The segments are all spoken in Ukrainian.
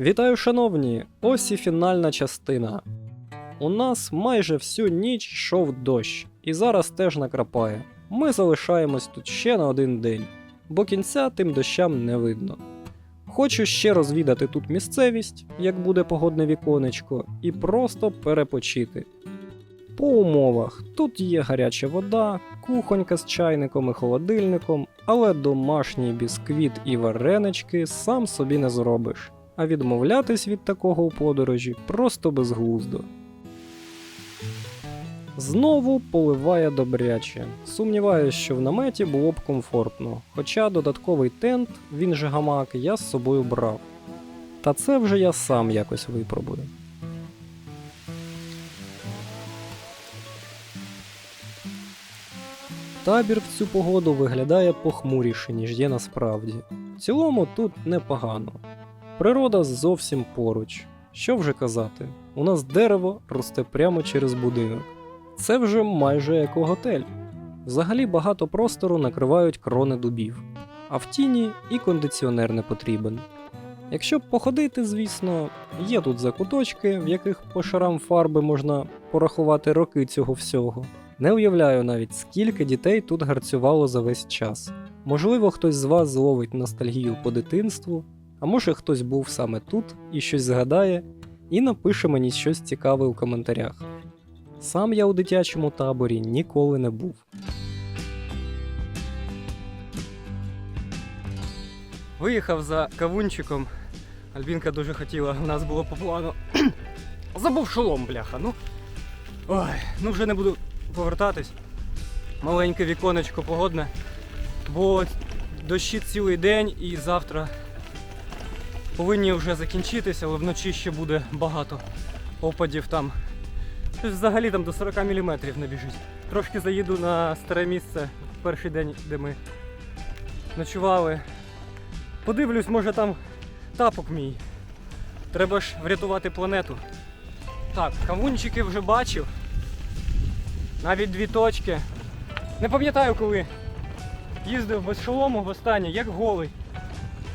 Вітаю, шановні! Ось і фінальна частина. У нас майже всю ніч йшов дощ, і зараз теж накрапає. Ми залишаємось тут ще на один день, бо кінця тим дощам не видно. Хочу ще розвідати тут місцевість, як буде погодне віконечко, і просто перепочити. По умовах тут є гаряча вода, кухонька з чайником і холодильником, але домашній бісквіт і варенички сам собі не зробиш. А відмовлятись від такого у подорожі просто безглуздо. Знову поливає добряче. Сумніваюсь, що в наметі було б комфортно, хоча додатковий тент, він же гамак, я з собою брав. Та це вже я сам якось випробую. Табір в цю погоду виглядає похмуріше, ніж є насправді. В цілому тут непогано. Природа зовсім поруч. Що вже казати, у нас дерево росте прямо через будинок. Це вже майже як готель. Взагалі багато простору накривають крони дубів, а в тіні і кондиціонер не потрібен. Якщо походити, звісно, є тут закуточки, в яких по шарам фарби можна порахувати роки цього всього. Не уявляю навіть, скільки дітей тут гарцювало за весь час. Можливо, хтось з вас зловить ностальгію по дитинству, а може хтось був саме тут і щось згадає, і напише мені щось цікаве у коментарях. Сам я у дитячому таборі ніколи не був. Виїхав за кавунчиком. Альбінка дуже хотіла, у нас було по плану. Забув шолом, бляха. Ну. Ой, ну вже не буду повертатись. Маленьке віконечко погодне. Бо дощі цілий день і завтра повинні вже закінчитися, але вночі ще буде багато опадів там. Взагалі там до 40 мм не біжить. Трошки заїду на старе місце в перший день, де ми ночували. Подивлюсь, може там тапок мій. Треба ж врятувати планету. Так, кавунчики вже бачив. Навіть дві точки. Не пам'ятаю коли. Їздив без шолому востаннє, як голий.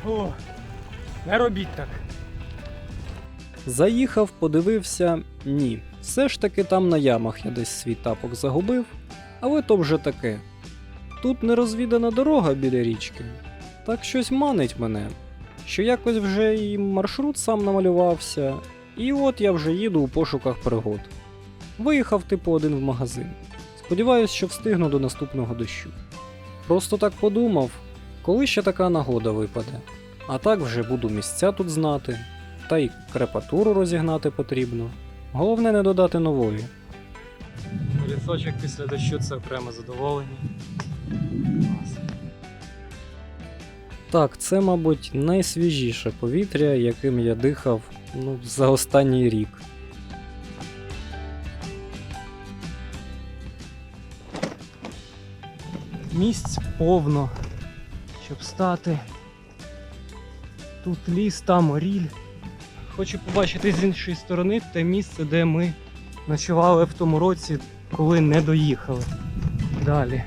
О, не робіть так. Заїхав, подивився, ні. Все ж таки там на ямах я десь свій тапок загубив, але то вже таке. Тут нерозвідана дорога біля річки, так щось манить мене, що якось вже і маршрут сам намалювався, і от я вже їду у пошуках пригод. Виїхав типу один в магазин. Сподіваюсь, що встигну до наступного дощу. Просто так подумав, коли ще така нагода випаде. А так вже буду місця тут знати, та й крепатуру розігнати потрібно. Головне не додати нової. Лісочок після дощу це окреме задоволення. Так, це, мабуть, найсвіжіше повітря, яким я дихав ну, за останній рік. Місць повно, щоб стати. Тут ліс, там оріль. Хочу побачити з іншої сторони те місце, де ми ночували в тому році, коли не доїхали. Далі.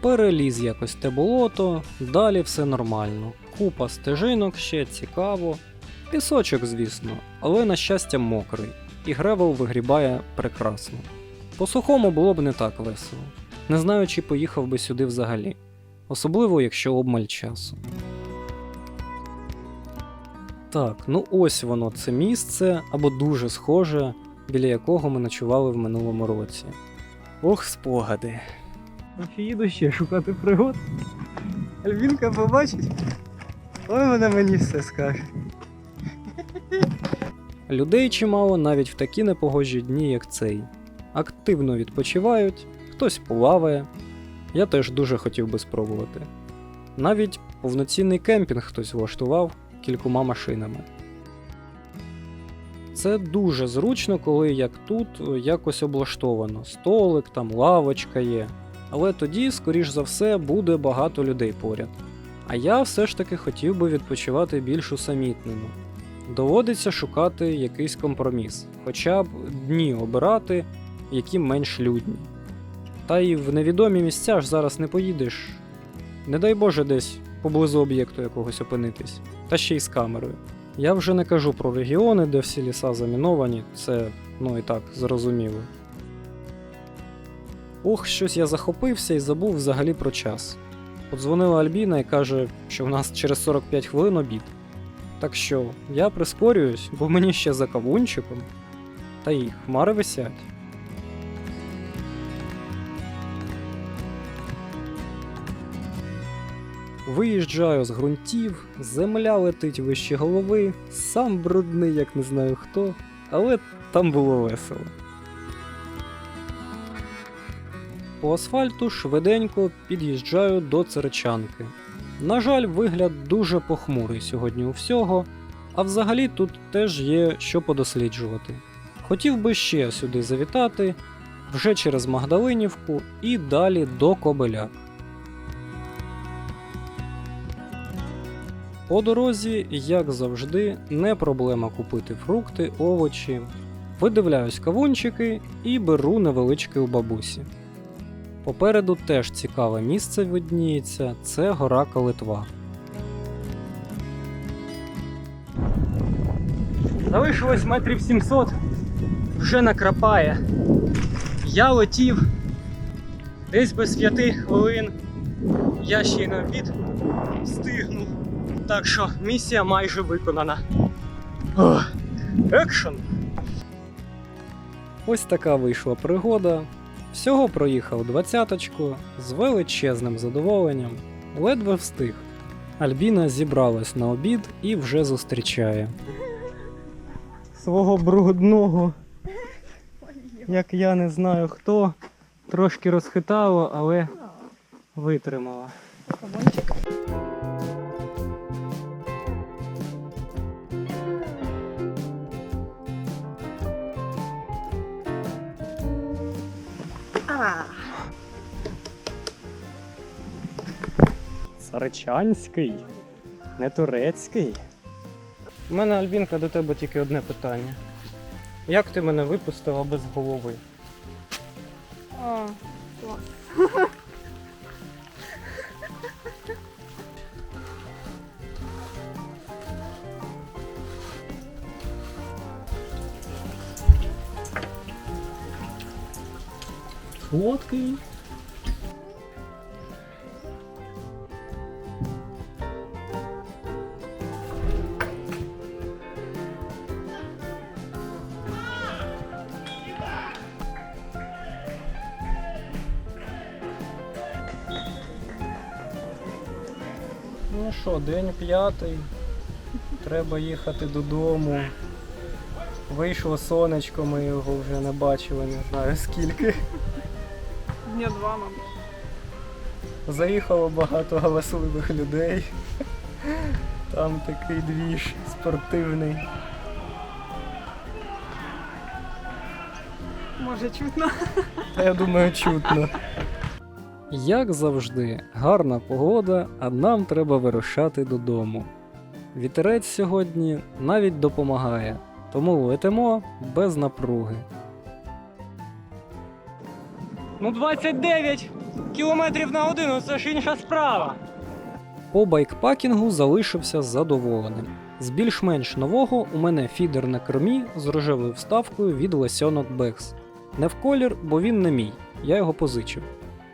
Переліз якось те болото, далі все нормально. Купа стежинок, ще цікаво. Пісочок, звісно, але на щастя мокрий, і гревел вигрібає прекрасно. По сухому було б не так весело. Не знаю, чи поїхав би сюди взагалі, особливо якщо обмаль часу. Так, ну ось воно це місце, або дуже схоже, біля якого ми ночували в минулому році. Ох, спогади. Чи їду ще шукати пригод? Альвінка побачить. Ой, вона мені все скаже. Людей чимало навіть в такі непогожі дні, як цей. Активно відпочивають, хтось плаває. Я теж дуже хотів би спробувати. Навіть повноцінний кемпінг хтось влаштував кількома машинами. Це дуже зручно, коли як тут якось облаштовано. Столик, там лавочка є. Але тоді, скоріш за все, буде багато людей поряд. А я все ж таки хотів би відпочивати більш усамітнено. Доводиться шукати якийсь компроміс, хоча б дні обирати, які менш людні. Та й в невідомі місця ж зараз не поїдеш. Не дай Боже десь поблизу об'єкту якогось опинитись, та ще й з камерою. Я вже не кажу про регіони, де всі ліса заміновані, це ну і так зрозуміло. Ох, щось я захопився і забув взагалі про час. Подзвонила Альбіна і каже, що в нас через 45 хвилин обід. Так що я прискорююсь, бо мені ще за кавунчиком. Та й хмари висять. Виїжджаю з ґрунтів, земля летить вище голови, сам брудний, як не знаю хто, але там було весело. По асфальту швиденько під'їжджаю до церчанки. На жаль, вигляд дуже похмурий сьогодні у всього, а взагалі тут теж є що подосліджувати. Хотів би ще сюди завітати, вже через Магдалинівку і далі до Кобеляк. По дорозі, як завжди, не проблема купити фрукти, овочі. Видивляюсь кавунчики і беру невеличкий у бабусі. Попереду теж цікаве місце видніється це гора Калитва. Залишилось метрів 700, вже накрапає. Я летів десь без 5 хвилин. Я ще й на обід встигну. Так що місія майже виконана. Екшн! Ось така вийшла пригода. Всього проїхав двадцяточку з величезним задоволенням, ледве встиг. Альбіна зібралась на обід і вже зустрічає. Свого брудного, як я не знаю хто, трошки розхитало, але витримала. Царичанський, не турецький. У мене Альбінка до тебе тільки одне питання. Як ти мене випустила без голови? о, клас. Сладкий. Ну що, день п'ятий. Треба їхати додому. Вийшло сонечко, ми його вже не бачили, не знаю скільки. Дня два, мабуть. Заїхало багато галасливих людей. Там такий двіж спортивний. Може чутно. Та я думаю, чутно. Як завжди, гарна погода, а нам треба вирушати додому. Вітерець сьогодні навіть допомагає, тому летимо без напруги. Ну 29 кілометрів на годину це ж інша справа. По байкпакінгу залишився задоволеним. З більш-менш нового у мене фідер на кермі з рожевою вставкою від лесьонок Бекс. Не в колір, бо він не мій, я його позичив.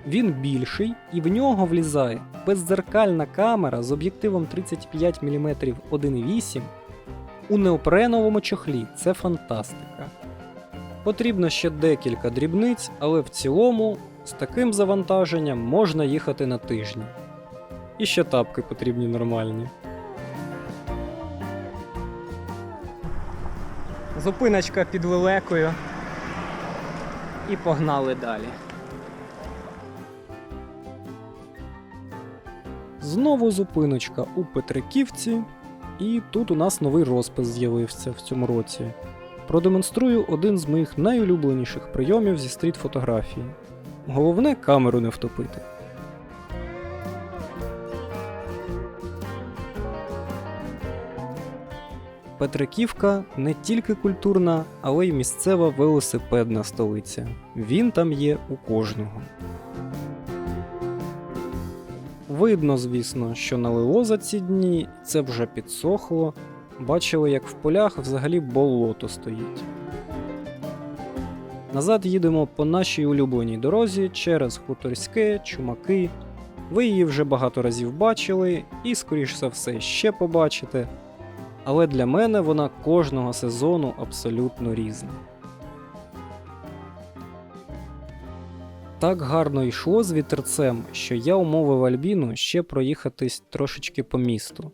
Він більший і в нього влізає беззеркальна камера з об'єктивом 35 мм 1.8 у неопреновому чохлі. Це фантастика. Потрібно ще декілька дрібниць, але в цілому з таким завантаженням можна їхати на тижні. І ще тапки потрібні нормальні. Зупиночка під лелекою. І погнали далі. Знову зупиночка у Петриківці, і тут у нас новий розпис з'явився в цьому році. Продемонструю один з моїх найулюбленіших прийомів зі стріт-фотографії. Головне камеру не втопити. Петриківка не тільки культурна, але й місцева велосипедна столиця. Він там є у кожного. Видно, звісно, що налило за ці дні, це вже підсохло. Бачили, як в полях взагалі болото стоїть. Назад їдемо по нашій улюбленій дорозі через Хуторське, Чумаки. Ви її вже багато разів бачили і, скоріш за все, ще побачите. Але для мене вона кожного сезону абсолютно різна. Так гарно йшло з вітерцем, що я умовив Альбіну ще проїхатись трошечки по місту,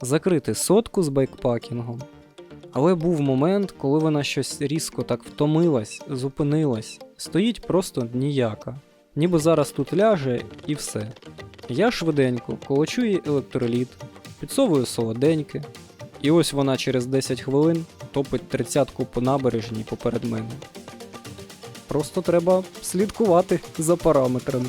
закрити сотку з байкпакінгом. Але був момент, коли вона щось різко так втомилась, зупинилась, стоїть просто ніяка, ніби зараз тут ляже і все. Я швиденько колочу їй електроліт, підсовую солоденьке, і ось вона через 10 хвилин топить тридцятку по набережній поперед мене. Просто треба слідкувати за параметрами.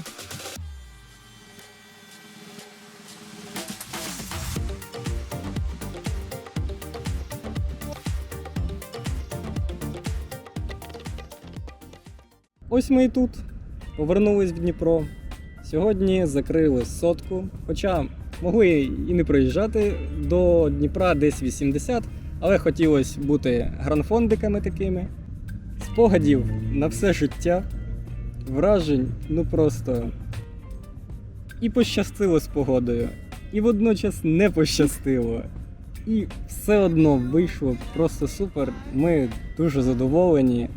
Ось ми і тут. Повернулись в Дніпро. Сьогодні закрили сотку. Хоча могли і не проїжджати до Дніпра десь 80, але хотілося бути гранфондиками такими. Спогадів на все життя, вражень, ну просто. І пощастило з погодою, і водночас не пощастило. І все одно вийшло просто супер. Ми дуже задоволені.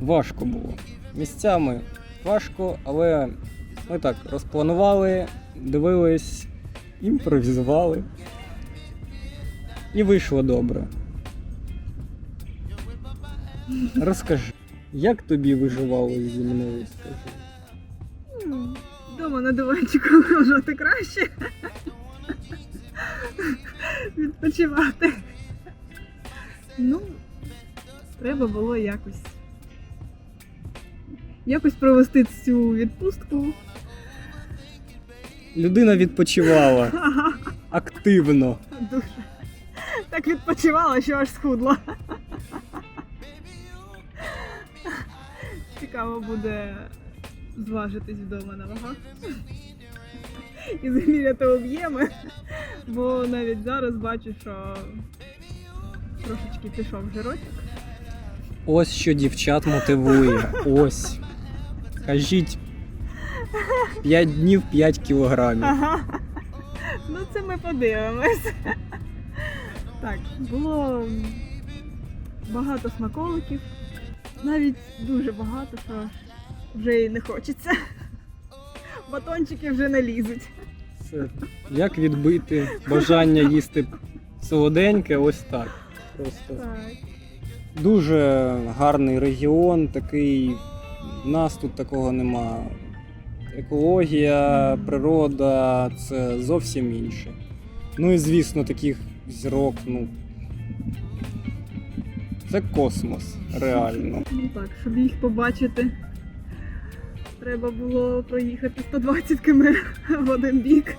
Важко було. Місцями важко, але ми так розпланували, дивились, імпровізували. І вийшло добре. Розкажи, як тобі виживалося зі мною, скажи? Дома на диванчику лежати краще. Відпочивати. Ну, треба було якось. Якось провести цю відпустку. Людина відпочивала активно. дуже. Так відпочивала, що аж схудла. Цікаво буде зважитись вдома на вагах. І заміряти об'єми, бо навіть зараз бачу, що трошечки пішов жирочок. Ось що дівчат мотивує. Ось. Кажіть. 5 днів 5 кілограмів. Ага. Ну це ми подивимось. Так, було багато смаколиків. Навіть дуже багато, що вже і не хочеться. Батончики вже не лізуть. Це як відбити бажання їсти солоденьке, ось так. Просто Так. дуже гарний регіон, такий. В нас тут такого нема. Екологія, природа це зовсім інше. Ну і звісно, таких зірок, ну. Це космос, реально. Ну так, щоб їх побачити. Треба було проїхати 120 км в один бік.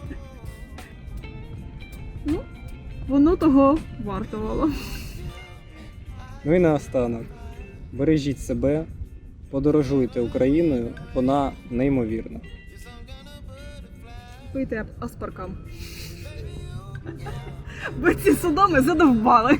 Ну, воно того вартувало. Ну і наостанок. Бережіть себе, подорожуйте Україною, вона неймовірна. Пийте аспаркам. Бо ці судоми задовбали.